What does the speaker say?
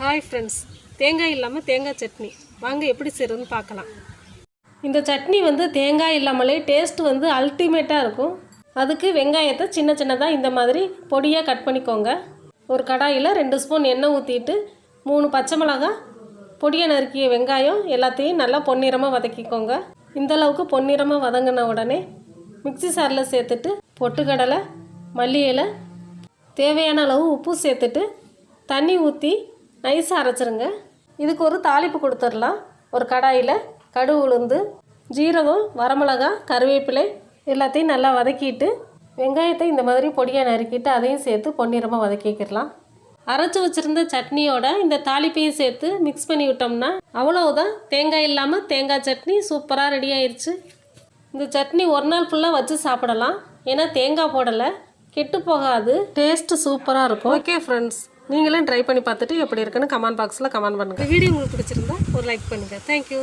Hi friends தேங்காய் இல்லாமல் தேங்காய் சட்னி. வாங்க எப்படி செய்கிறதுன்னு பார்க்கலாம். இந்த சட்னி வந்து தேங்காய் இல்லாமலே டேஸ்ட் வந்து அல்டிமேட்டாக இருக்கும். அதுக்கு வெங்காயத்தை சின்ன சின்னதாக இந்த மாதிரி பொடியாக கட் பண்ணிக்கோங்க. ஒரு கடாயில் ரெண்டு ஸ்பூன் எண்ணெய் ஊற்றிட்டு மூணு பச்சை மிளகாய் பொடியாக நறுக்கிய வெங்காயம் எல்லாத்தையும் நல்லா பொன்னிறமாக வதக்கிக்கோங்க. இந்த அளவுக்கு பொன்னிறமாக வதங்கின உடனே மிக்ஸி சாரில் சேர்த்துட்டு பொட்டுக்கடலை மல்லி இலை தேவையான அளவு உப்பு சேர்த்துட்டு தண்ணி ஊற்றி நைஸாக அரைச்சிருங்க. இதுக்கு ஒரு தாளிப்பு கொடுத்துடலாம். ஒரு கடாயில் கடுகு உளுந்து ஜீரகம் வரமிளகா கருவேப்பிலை எல்லாத்தையும் நல்லா வதக்கிட்டு வெங்காயத்தை இந்த மாதிரி பொடியாக நறுக்கிட்டு அதையும் சேர்த்து பொன்னிறமாக வதக்கிக்கிடலாம் அரைச்சி வச்சுருந்த சட்னியோட இந்த தாளிப்பையும் சேர்த்து மிக்ஸ் பண்ணி விட்டோம்னா அவ்வளவுதான். தேங்காய் இல்லாமல் தேங்காய் சட்னி சூப்பராக ரெடி ஆயிடுச்சு இந்த சட்னி ஒரு நாள் ஃபுல்லாக வச்சு சாப்பிடலாம். ஏன்னா தேங்காய் போடலை. கெட்டு போகாது. டேஸ்ட்டு சூப்பராக இருக்கும். ஓகே ஃப்ரெண்ட்ஸ் நீங்களும் ட்ரை பண்ணி பார்த்துட்டு எப்படி இருக்குன்னு கமெண்ட் பாக்ஸில் கமெண்ட் பண்ணுங்கள் வீடியோ உங்களுக்கு பிடிச்சிருந்தா ஒரு லைக் பண்ணுங்கள் தேங்க்யூ